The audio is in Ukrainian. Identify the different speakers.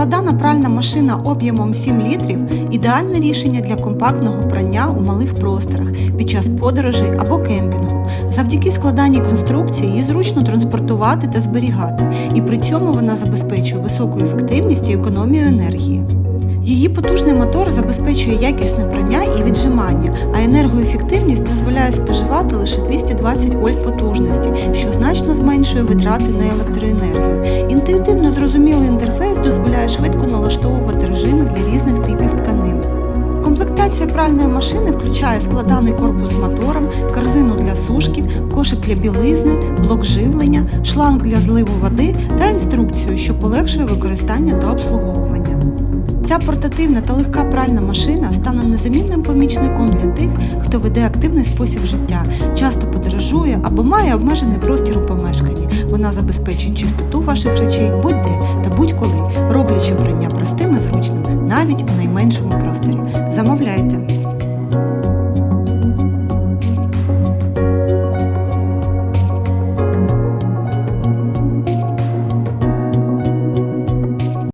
Speaker 1: Складана пральна машина об'ємом 7 літрів ідеальне рішення для компактного прання у малих просторах під час подорожей або кемпінгу. Завдяки складаній конструкції її зручно транспортувати та зберігати, і при цьому вона забезпечує високу ефективність і економію енергії. Її потужний мотор забезпечує якісне прання і віджимання, а енергоефективність дозволяє споживати лише 220 вольт потужності, що значно зменшує витрати на електроенергію. Налаштовувати режими для різних типів тканин. Комплектація пральної машини включає складаний корпус з мотором, корзину для сушки, кошик для білизни, блок живлення, шланг для зливу води та інструкцію, що полегшує використання та обслуговування. Ця портативна та легка пральна машина стане незамінним помічником для тих, хто веде активний спосіб життя, часто подорожує або має обмежений простір у помешканні. Вона забезпечить чистоту ваших речей будь-де навіть у найменшому просторі. Замовляйте!